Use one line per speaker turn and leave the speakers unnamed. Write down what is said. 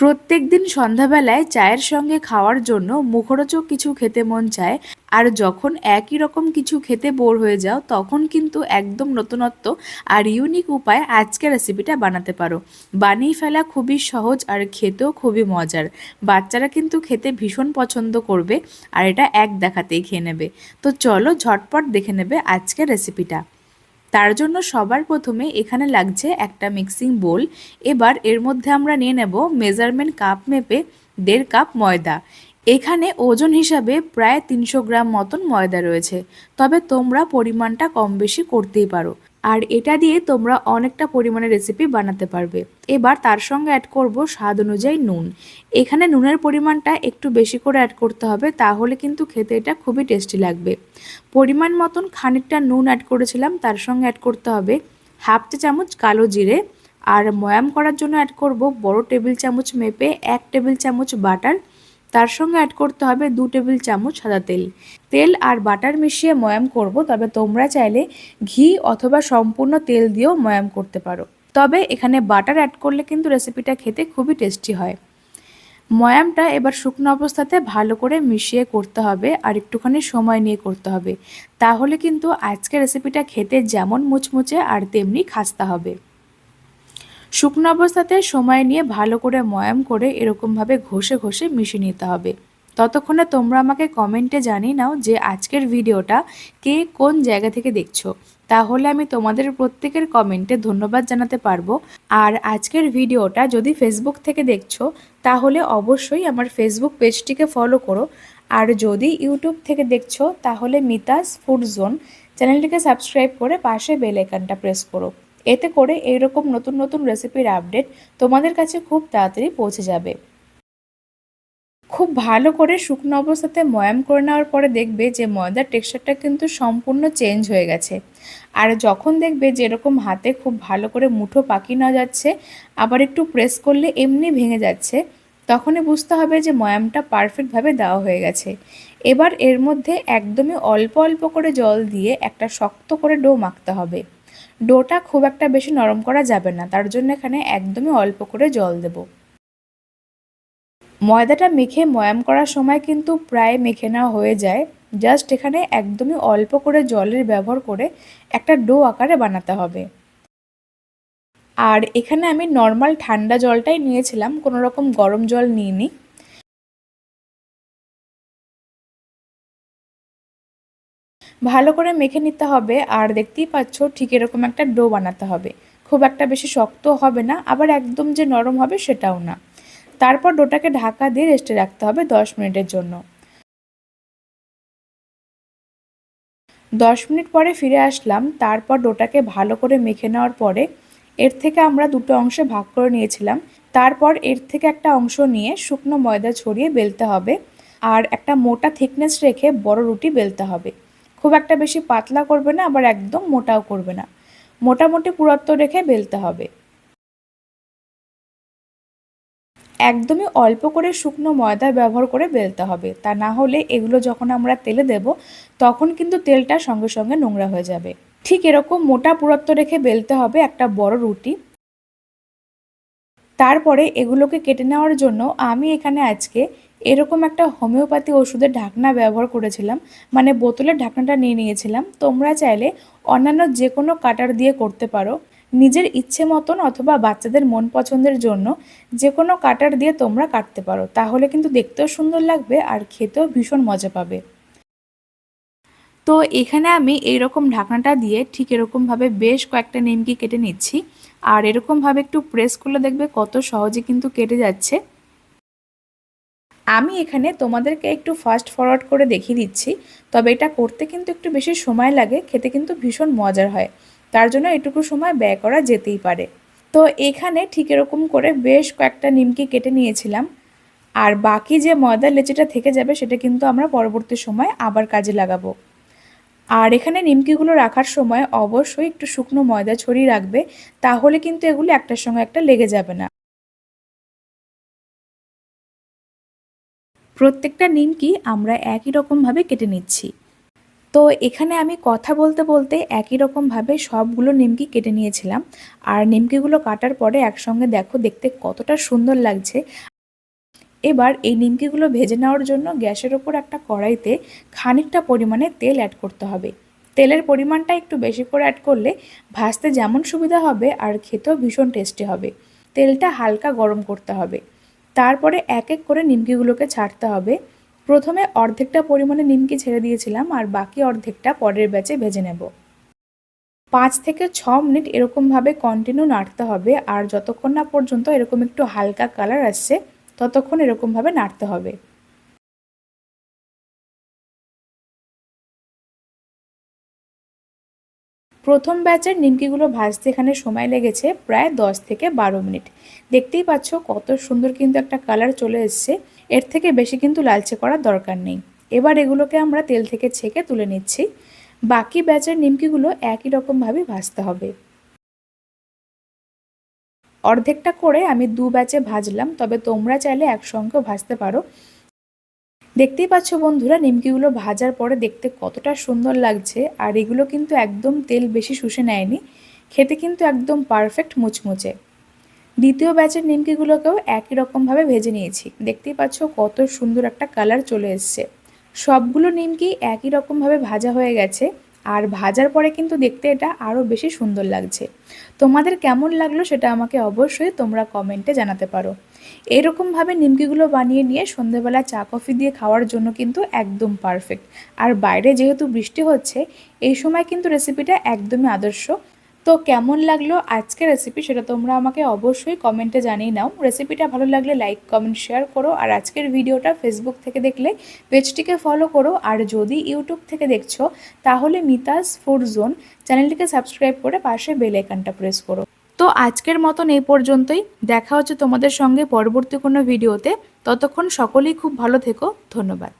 প্রত্যেক দিন সন্ধ্যাবেলায় চায়ের সঙ্গে খাওয়ার জন্য মুখরোচক কিছু খেতে মন চায়, আর যখন একই রকম কিছু খেতে বোর হয়ে যাও, তখন কিন্তু একদম নতুনত্ব আর ইউনিক উপায় আজকের রেসিপিটা বানাতে পারো। বানিয়ে ফেলা খুবই সহজ আর খেতেও খুবই মজার। বাচ্চারা কিন্তু খেতে ভীষণ পছন্দ করবে, আর এটা এক দেখাতেই খেয়ে নেবে। তো চলো ঝটপট দেখে নেবে আজকের রেসিপিটা তার জন্য সবার প্রথমে এখানে লাগছে একটা মিক্সিং বোল এবার এর মধ্যে আমরা নিয়ে নেব মেজারমেন্ট কাপ মেপে দেড় কাপ ময়দা। এখানে ওজন হিসাবে প্রায় তিনশো গ্রাম মতন ময়দা রয়েছে। তবে তোমরা পরিমাণটা কম বেশি করতেই পারো। আর এটা দিয়ে তোমরা অনেকটা পরিমাণে রেসিপি বানাতে পারবে। এবার তার সঙ্গে অ্যাড করব স্বাদ অনুযায়ী নুন। এখানে নুনের পরিমাণটা একটু বেশি করে অ্যাড করতে হবে, তাহলে কিন্তু খেতে এটা খুবই টেস্টি লাগবে। পরিমাণ মতন খানিকটা নুন অ্যাড করেছিলাম, তার সঙ্গে অ্যাড করতে হবে হাফ চা চামচ কালো জিরে। আর ময়াম করার জন্য অ্যাড করব বড় টেবিল চামচ মেপে এক টেবিল চামচ বাটার তার সঙ্গে অ্যাড করতে হবে দু টেবিল চামচ সাদা তেল। তেল আর বাটার মিশিয়ে ময়াম করব, তবে তোমরা চাইলে ঘি অথবা সম্পূর্ণ তেল দিয়েও ময়াম করতে পারো। তবে এখানে বাটার অ্যাড করলে কিন্তু রেসিপিটা খেতে খুবই টেস্টি হয়। ময়ামটা এবার শুকনো অবস্থাতে ভালো করে মিশিয়ে করতে হবে আর একটুখানি সময় নিয়ে করতে হবে। তাহলে কিন্তু আজকের রেসিপিটা খেতে যেমন মুচমুচে আর তেমনি খাস্তা হবে। শুকনো অবস্থাতে সময় নিয়ে ভালো করে ময়াম করে এরকমভাবে ঘষে ঘষে মিশিয়ে নিতে হবে। ততক্ষণে তোমরা আমাকে কমেন্টে জানিয়ে নাও যে আজকের ভিডিওটা কে কোন জায়গা থেকে দেখছ। তাহলে আমি তোমাদের প্রত্যেকের কমেন্টে ধন্যবাদ জানাতে পারব। আর আজকের ভিডিওটা যদি ফেসবুক থেকে দেখছ, তাহলে অবশ্যই আমার ফেসবুক পেজটিকে ফলো করো। আর যদি ইউটিউব থেকে দেখছ, তাহলে মিতাস ফুড জোন চ্যানেলটিকে সাবস্ক্রাইব করে পাশে বেল আইকনটা প্রেস করো। এতে করে এইরকম নতুন নতুন রেসিপির আপডেট তোমাদের কাছে খুব তাড়াতাড়ি পৌঁছে যাবে। খুব ভালো করে শুকনো অবস্থাতে ময়াম করে নেওয়ার পরে দেখবে যে ময়দার টেক্সচারটা কিন্তু সম্পূর্ণ চেঞ্জ হয়ে গেছে। আর যখন দেখবে যে এরকম হাতে খুব ভালো করে মুঠো পাকিয়ে নেওয়া যাচ্ছে, আবার একটু প্রেস করলে এমনি ভেঙে যাচ্ছে, তখনই বুঝতে হবে যে ময়ামটা পারফেক্টভাবে দেওয়া হয়ে গেছে। এবার এর মধ্যে একদমই অল্প অল্প করে জল দিয়ে একটা শক্ত করে ডো মাখতে হবে। ডোটা খুব একটা বেশি নরম করা যাবে না, তার জন্য এখানে একদমই অল্প করে জল দেব। ময়দাটা মেখে ময়াম করার সময় কিন্তু প্রায় মেখে নেওয়া হয়ে যায়। জাস্ট এখানে একদমই অল্প করে জলের ব্যবহার করে একটা ডো আকারে বানাতে হবে। আর এখানে আমি নর্মাল ঠান্ডা জলটাই নিয়েছিলাম, কোনো রকম গরম জল নিইনি। ভালো করে মেখে নিতে হবে, আর দেখতেই পাচ্ছ ঠিক এরকম একটা ডো বানাতে হবে। খুব একটা বেশি শক্ত হবে না, আবার একদম যে নরম হবে সেটাও না। তারপর ডোটাকে ঢাকা দিয়ে রেস্টে রাখতে হবে দশ মিনিটের জন্য। দশ মিনিট পরে ফিরে আসলাম, তারপর ডোটাকে ভালো করে মেখে নেওয়ার পরে এর থেকে আমরা দুটো অংশে ভাগ করে নিয়েছিলাম। তারপর এর থেকে একটা অংশ নিয়ে শুকনো ময়দা ছড়িয়ে বেলতে হবে, আর একটা মোটা থিকনেস রেখে বড় রুটি বেলতে হবে। খুব একটা বেশি পাতলা করবে না, আবার একদম মোটাও করবে না। মোটামুটি পুরত্ব রেখে বেলতে হবে। একদমই অল্প করে শুকনো ময়দা ব্যবহার করে বেলতে হবে। তা না হলে এগুলো যখন আমরা তেলে দেব, তখন কিন্তু তেলটা সঙ্গে সঙ্গে নোংরা হয়ে যাবে। ঠিক এরকম মোটা পুরত্ব রেখে বেলতে হবে একটা বড় রুটি। তারপরে এগুলোকে কেটে নেওয়ার জন্য আমি এখানে আজকে এরকম একটা হোমিওপ্যাথি ওষুধের ঢাকনা ব্যবহার করেছিলাম মানে বোতলের ঢাকনাটা নিয়ে নিয়েছিলাম। তোমরা চাইলে অন্যান্য যে কোনো কাটার দিয়ে করতে পারো। নিজের ইচ্ছে মতন অথবা বাচ্চাদের মন পছন্দের জন্য যে কোনো কাটার দিয়ে তোমরা কাটতে পারো। তাহলে কিন্তু দেখতেও সুন্দর লাগবে আর খেতেও ভীষণ মজা পাবে। তো এখানে আমি এইরকম ঢাকনাটা দিয়ে ঠিক এরকমভাবে বেশ কয়েকটা নিমকি কেটে নিচ্ছি। আর এরকমভাবে একটু প্রেস করলে দেখবে কত সহজে কিন্তু কেটে যাচ্ছে। আমি এখানে তোমাদেরকে একটু ফাস্ট ফরওয়ার্ড করে দেখিয়ে দিচ্ছি। তবে এটা করতে কিন্তু একটু বেশি সময় লাগে, খেতে কিন্তু ভীষণ মজার হয়। তার জন্য এটুকু সময় ব্যয় করা যেতেই পারে। তো এখানে ঠিক এরকম করে বেশ কয়েকটা নিমকি কেটে নিয়েছিলাম। আর বাকি যে ময়দার লেচিটা থেকে যাবে, সেটা কিন্তু আমরা পরবর্তী সময় আবার কাজে লাগাবো। আর এখানে নিমকিগুলো রাখার সময় অবশ্যই একটু শুকনো ময়দা ছড়িয়ে রাখবে, তাহলে কিন্তু এগুলো একটার সঙ্গে একটা লেগে যাবে না। প্রত্যেকটা নিমকি আমরা একই রকমভাবে কেটে নিচ্ছি। তো এখানে আমি কথা বলতে বলতে একই রকমভাবে সবগুলো নিমকি কেটে নিয়েছিলাম। আর নিমকিগুলো কাটার পরে একসঙ্গে দেখো দেখতে কতটা সুন্দর লাগছে। এবার এই নিমকিগুলো ভেজে নেওয়ার জন্য গ্যাসের ওপর একটা কড়াইতে খানিকটা পরিমাণে তেল অ্যাড করতে হবে। তেলের পরিমাণটা একটু বেশি করে অ্যাড করলে ভাজতে যেমন সুবিধা হবে আর খেতেও ভীষণ টেস্টি হবে। তেলটা হালকা গরম করতে হবে। তারপরে এক এক করে নিমকিগুলোকে ছাড়তে হবে। প্রথমে অর্ধেকটা পরিমাণে নিমকি ছেড়ে দিয়েছিলাম আর বাকি অর্ধেকটা পরের ব্যাচে ভেজে নেব। পাঁচ থেকে ছ মিনিট এরকমভাবে কন্টিনিউ নাড়তে হবে আর যতক্ষণ না পর্যন্ত এরকম একটু হালকা কালার আসছে, ততক্ষণ এরকমভাবে নাড়তে হবে। প্রথম ব্যাচের নিমকিগুলো ভাজতে এখানে সময় লেগেছে প্রায় দশ থেকে বারো মিনিট। দেখতেই পাচ্ছ কত সুন্দর কিন্তু একটা কালার চলে এসছে। এর থেকে বেশি কিন্তু লালচে করার দরকার নেই। এবার এগুলোকে আমরা তেল থেকে ছেঁকে তুলে নিচ্ছি। বাকি ব্যাচের নিমকিগুলো একই রকমভাবে ভাজতে হবে। অর্ধেকটা করে আমি দু ব্যাচে ভাজলাম, তবে তোমরা চাইলে একসঙ্গেও ভাজতে পারো। দেখতেই পাচ্ছ বন্ধুরা, নিমকিগুলো ভাজার পরে দেখতে কতটা সুন্দর লাগছে, আর এগুলো কিন্তু একদম তেল বেশি শুষে নেয়নি, খেতে কিন্তু একদম পারফেক্ট মুচমুচে। দ্বিতীয় ব্যাচের নিমকিগুলোকেও একই রকমভাবে ভেজে নিয়েছি, দেখতেই পাচ্ছ কত সুন্দর একটা কালার চলে এসছে। সবগুলো নিমকি একই রকমভাবে ভাজা হয়ে গেছে আর ভাজার পরে কিন্তু দেখতে এটা আরও বেশি সুন্দর লাগছে। তোমাদের কেমন লাগল সেটা আমাকে অবশ্যই তোমরা কমেন্টে জানাতে পারো। এরকমভাবে নিমকিগুলো বানিয়ে নিয়ে সন্ধেবেলা চা, কফি দিয়ে খাওয়ার জন্য কিন্তু একদম পারফেক্ট আর বাইরে যেহেতু বৃষ্টি হচ্ছে, এই সময় কিন্তু রেসিপিটা একদমই আদর্শ। তো কেমন লাগল আজকের রেসিপি সেটা তোমরা আমাকে অবশ্যই কমেন্টে জানিয়ে নাও। রেসিপিটা ভালো লাগলে লাইক কমেন্ট শেয়ার করো। আর আজকের ভিডিওটা ফেসবুক থেকে দেখলে পেজটিকে ফলো করো। আর যদি ইউটিউব থেকে দেখছ, তাহলে মিতাস ফুড জোন চ্যানেলটিকে সাবস্ক্রাইব করে পাশে বেল আইকনটা প্রেস করো। তো আজকের মতন এই পর্যন্তই। দেখা হচ্ছে তোমাদের সঙ্গে পরবর্তী কোনো ভিডিওতে ততক্ষণ সকলেই খুব ভালো থেকো। ধন্যবাদ।